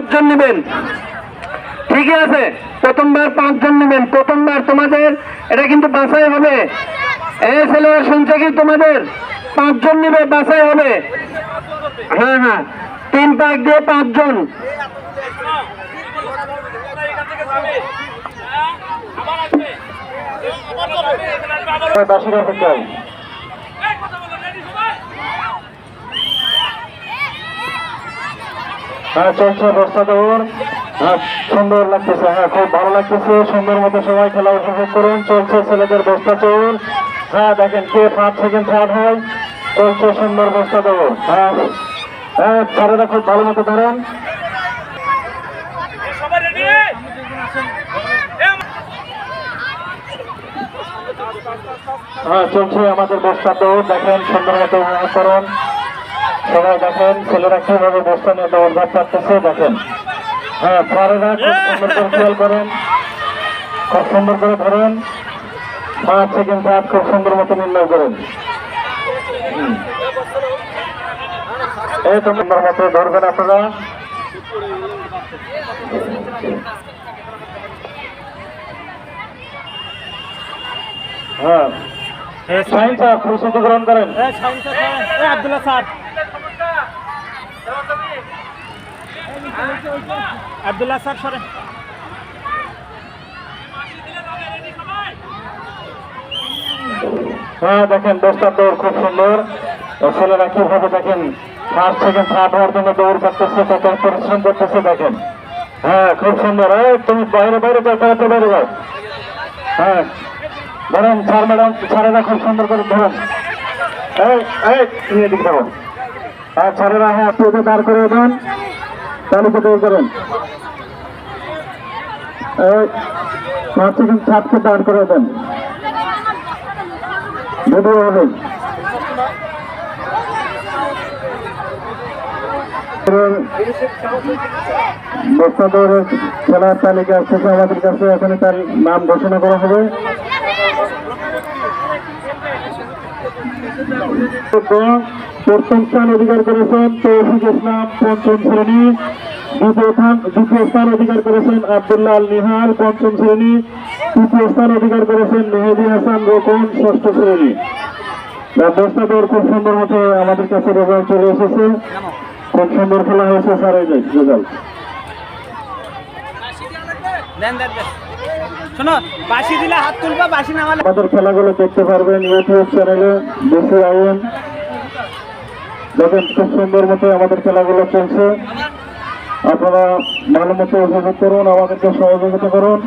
পাঁচজন নেবেন। ঠিকই আছে প্রথমবার পাঁচজন নেবেন। প্রথমবার তোমাদের এটা কিন্তু বাছাই হবে। এই ছেলেরা শুনছে কি তোমাদের? পাঁচজন নেবে বাছাই হবে। হ্যাঁ হ্যাঁ তিন পাক দিয়ে পাঁচজন। বাসির অপেক্ষায় হ্যাঁ চলছে বস্তা দৌড় হ্যাঁ সুন্দর লাগতেছে হ্যাঁ খুব ভালো লাগতেছে। সুন্দর মতো সবাই খেলা উপভোগ করুন। চলছে ছেলেদের বস্তা চৌড় হ্যাঁ দেখেন কে পাঁচ সেকেন্ড থার্ড হয়। চলছে সুন্দর বস্তা দৌড় হ্যাঁ হ্যাঁ ছেলেরা খুব ভালো মতো ধরেন হ্যাঁ চলছে আমাদের বস্তা দৌড় দেখেন সুন্দর মতো উপভোগ করুন। সবাই দেখেন ছেলেরা কীভাবে বস্তা নিয়ে দৌড় ভাগ করতেছে দেখেন। হ্যাঁ পরেরা খুব সুন্দর করে খেয়াল করেন। খুব সুন্দর করে ধরেন। পাঁচ সেকেন্ড পাঁচ খুব সুন্দর মতো নির্ণয় করেন। এই তো সুন্দর মতো ধরবেন আপনারা। হ্যাঁ। সাইন স্যার প্রস্তুত গ্রহণ করেন। আব্দুল্লাহ স্যার। আব্দুল্লাহ স্যার সরেন হ্যাঁ দেখেন দশটার দৌড় খুব সুন্দর। ছেলেরা কীভাবে দেখেন ফার্স্ট সেকেন্ড থার্ড হওয়ার জন্য দৌড় করতেছে কত পরিশ্রম করতেছে, দেখেন। হ্যাঁ খুব সুন্দর। তুমি বাইরে বাইরে যাও খেলাতে বাইরে যাও। হ্যাঁ ধরেন, স্যার, ম্যাডাম, স্যারেরা খুব সুন্দর করে ধরেন। এই এই এদিকে যাব হ্যাঁ স্যারেরা হ্যাঁ আপনি দাঁড় করে দেন। তালিকা করেন? করে দেন। হবে। খেলার তালিকা শেষে আমাদের কাছে এখানে তার নাম ঘোষণা করা হবে। প্রথম স্থান অধিকার করেছেন তৌফিক ইসলাম পঞ্চম শ্রেণি। দ্বিতীয় স্থান দ্বিতীয় স্থান অধিকার করেছেন আবদুল্লাহ আল নিহাল পঞ্চম শ্রেণি। তৃতীয় স্থান অধিকার করেছেন মেহেদি হাসান রোকন ষষ্ঠ শ্রেণি। ব্যবস্থা দৌড় খুব সুন্দর মতো আমাদের কাছে রেজাল্ট চলে এসেছে। খুব সুন্দর খেলা হয়েছে স্যার এই রেজাল্ট। দেন দেন দেন। শোনো বাসি দিলে হাত তুলবা বাসি নামালে আমাদের খেলাগুলো দেখতে পারবেন ইউটিউব চ্যানেলে বেশি আইন দেখেন খুব সুন্দর মতো আমাদের খেলাগুলো চলছে। আপনারা ভালো মতো উপভোগ করুন, আমাদেরকে সহযোগিতা করুন।